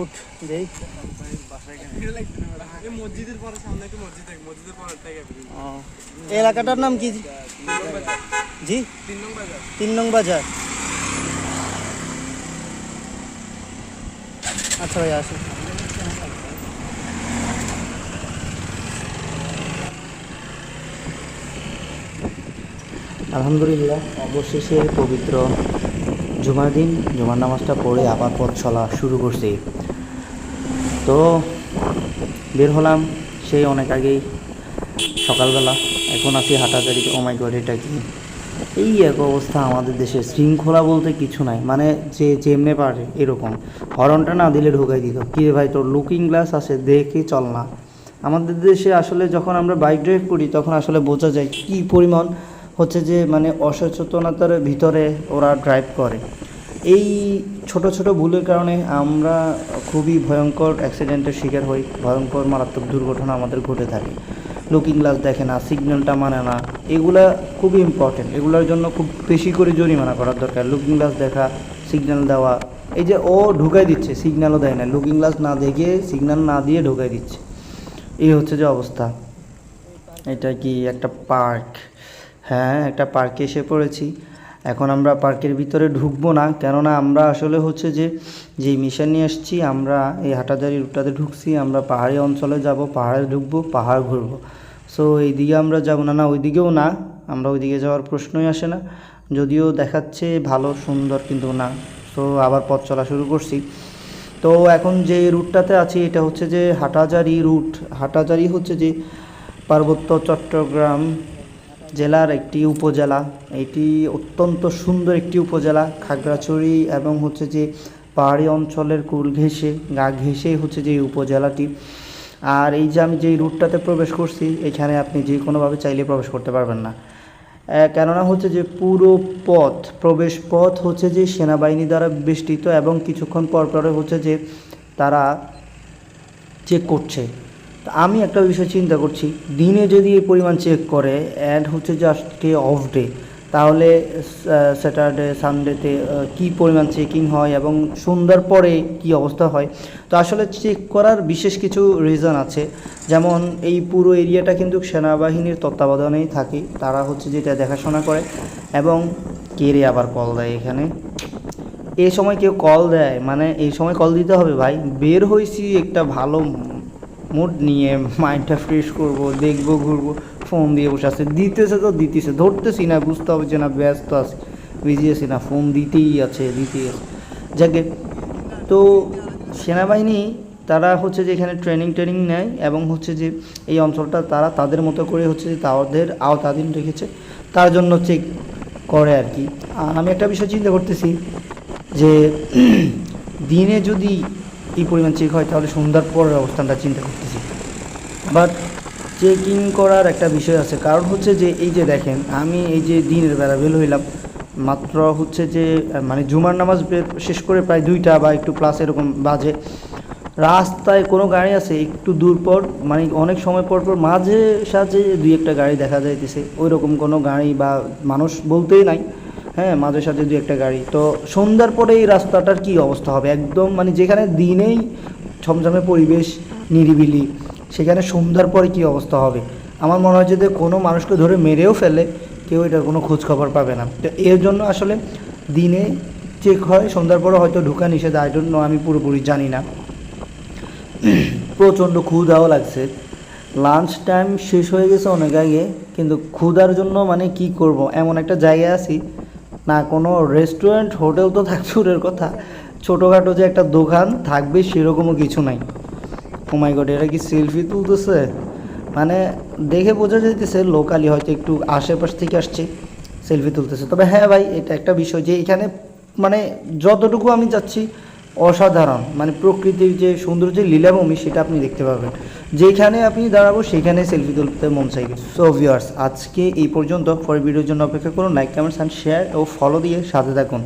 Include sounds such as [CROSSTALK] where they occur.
উঠ দেই। এলাকাটার নাম কি জি? তিন নং বাজার। আচ্ছা ভাই আসুন। আলহামদুলিল্লাহ অবশেষে পবিত্র জুমার দিন, জুমার নামাজটা পড়ে আবার পথ চলা শুরু করছি। তো বের হলাম, সেই অনেক আগেই, সকালবেলা। এখন আছি হাঁটাচারি ও মাই গড, এটা কি? এই এক অবস্থা আমাদের দেশে, শৃঙ্খলা বলতে কিছু নাই। মানে যে যেমনে পারে, এরকম। হরনটা না দিলে ঢোকাই দিত। কি ভাই, তোর লুকিং গ্লাস আছে, দেখে চল না। আমাদের দেশে আসলে যখন আমরা বাইক ড্রাইভ করি, তখন আসলে বোঝা যায় কি পরিমাণ হচ্ছে যে মানে অসচেতনতার ভিতরে ওরা ড্রাইভ করে। এই ছোট ছোট ভুলের কারণে আমরা খুবই ভয়ঙ্কর অ্যাক্সিডেন্টের শিকার হই, ভয়ঙ্কর মারাত্মক দুর্ঘটনা আমাদের ঘটে থাকে। লুকিং গ্লাস দেখে না সিগন্যালটা মানে না, এগুলা খুবই ইম্পর্টেন্ট এগুলোর জন্য খুব বেশি করে জরিমানা করার দরকার। লুকিং গ্লাস দেখা সিগন্যাল দেওয়া, এই যে ও ঢুকাই দিচ্ছে সিগন্যালও দেয় না। লুকিং গ্লাস না দেখে সিগন্যাল না দিয়ে ঢুকাই দিচ্ছে। এই হচ্ছে যে অবস্থা। এটা কি একটা পার্ক হ্যাঁ একটা পার্কে এসে পড়েছি। এখন আমরা পার্কের ভিতরে ঢুকবো না, কেননা আমরা আসলে হচ্ছে যে, যেই মিশন নিয়ে এসেছি আমরা এই হাটাজারি রুটটাতে ঢুকছি, আমরা পাহাড়ি অঞ্চলে যাব, পাহাড়ে ঢুকবো, পাহাড় ঘুরবো। সো এইদিকে আমরা যাব না না, ওইদিকেও না, আমরা ওইদিকে যাওয়ার প্রশ্নই আসে না। যদিও দেখাচ্ছে ভালো, সুন্দর কিন্তু না। সো আবার পথ চলা শুরু করছি। তো এখন যে রুটটাতে আছি, এটা হচ্ছে যে হাটাজারি রুট। হাটাজারি হচ্ছে যে পার্বত্য চট্টগ্রাম জেলার একটি উপজেলা। এটি অত্যন্ত সুন্দর একটি উপজেলা, খাগড়াছড়ি এবং হচ্ছে যে পাহাড়ি অঞ্চলের কুল ঘেঁষে, গা ঘেঁষেই হচ্ছে যে উপজেলাটি। আর এই যে আমি যেই রুটটাতে প্রবেশ করছি, এখানে আপনি যে কোনোভাবে চাইলে প্রবেশ করতে পারবেন না। কেননা হচ্ছে যে পুরো পথ, প্রবেশ পথ হচ্ছে যে সেনাবাহিনী দ্বারা বেষ্টিত এবং কিছুক্ষণ পর পরে হচ্ছে যে তারা চেক করছে। তা আমি একটা বিষয় চিন্তা করছি। দিনে যদি এই পরিমাণ চেক করে অ্যাড হচ্ছে যে আজকে অফ ডে তাহলে স্যাটারডে সানডেতে কী পরিমাণ চেকিং হয় এবং সন্ধ্যার পরে কি অবস্থা হয়? তো আসলে চেক করার বিশেষ কিছু রিজন আছে। যেমন, এই পুরো এরিয়াটা কিন্তু সেনাবাহিনীর তত্ত্বাবধানেই থাকে। তারা হচ্ছে যেটা দেখাশোনা করে এবং কে রে আবার কল দেয় এখানে? এই সময় কেউ কল দেয় মানে এই সময় কল দিতে হবে ভাই। বের হয়েছি একটা ভালো মুড নিয়ে মাইন্ডটা ফ্রেশ করব, দেখব, ঘুরবো ফোন দিয়ে বসে আছে। দিতেছে তো দিতেছে, ধরতেছি না, বুঝতে হবে যে না ব্যস্ত আছি বিজি আছি না ফোন দিতেই আছে দিতেই আছে। যাকে তো সেনাবাহিনী, তারা হচ্ছে যে এখানে ট্রেনিং ট্রেনিং নেয় এবং হচ্ছে যে এই অঞ্চলটা তারা তাদের মতো করে হচ্ছে যে তাদের আওতাধীন রেখেছে। তার জন্য চেক করে আর কি। আমি একটা বিষয় চিন্তা করতেছি যে [CLEARS THROAT] দিনে যদি এই পরিমাণ চেক হয়, তাহলে সন্ধ্যার পরের অবস্থানটা চিন্তা করতেছি। বাট চেকিং করার একটা বিষয় আছে, কারণ হচ্ছে যে এই যে দেখেন, আমি এই যে দিনের বেলা বের হইলাম, মাত্র হচ্ছে যে মানে জুমার নামাজ শেষ করে প্রায় দুইটা বা একটু প্লাস এরকম বাজে। রাস্তায় কোনো গাড়ি আছে, একটু দূর পর মানে অনেক সময় পর পর মাঝে সাঝে দুই একটা গাড়ি দেখা যাইতেছে। ওই রকম কোনো গাড়ি বা মানুষ বলতেই নাই। হ্যাঁ মাঝে সাঝে দুই একটা গাড়ি। তো সন্ধ্যার পরে এই রাস্তাটার কি অবস্থা হবে? একদম মানে যেখানে দিনেই ছমছমে পরিবেশ, নিরিবিলি, সেখানে সন্ধ্যার পরে কি অবস্থা হবে? আমার মনে হয় যে কোনো মানুষকে ধরে মেরেও ফেলে, কেউ এটার কোনো খোঁজ খবর পাবে না। তো এর জন্য আসলে দিনে চেক হয়, সন্ধ্যার পরে হয়তো ঢুকা নিষেধ আই ডোন্ট নো আমি পুরোপুরি জানি না। প্রচণ্ড ক্ষুধাও লাগছে। লাঞ্চ টাইম শেষ হয়ে গেছে অনেক আগে, কিন্তু ক্ষুধার জন্য মানে কি করব? এমন একটা জায়গায় আছি না, কোনো রেস্টুরেন্ট হোটেল তো থাক, দূরের কথা। ছোটোখাটো যে একটা দোকান থাকবে, সেরকমও কিছু নাই। সময় মাই এটা কি সেলফি তুলতেছে? মানে দেখে বোঝা যাইতেছে লোকালি হয়তো একটু আশেপাশ থেকে আসছে সেলফি তুলতেছে। তবে হ্যাঁ ভাই, এটা একটা বিষয় যে এখানে মানে যতটুকু আমি যাচ্ছি অসাধারণ। মানে প্রকৃতির যে সৌন্দর্যের লীলাভূমি, সেটা আপনি দেখতে পাবেন। যেখানে আপনি দাঁড়াবো, সেখানে সেলফি তুলতে মন চাইবে। সো ভিউয়ার্স আজকে এই পর্যন্ত। পরের ভিডিওর জন্য অপেক্ষা করুন লাইক কমেন্টস অ্যান্ড শেয়ার ও ফলো দিয়ে সাথে থাকুন।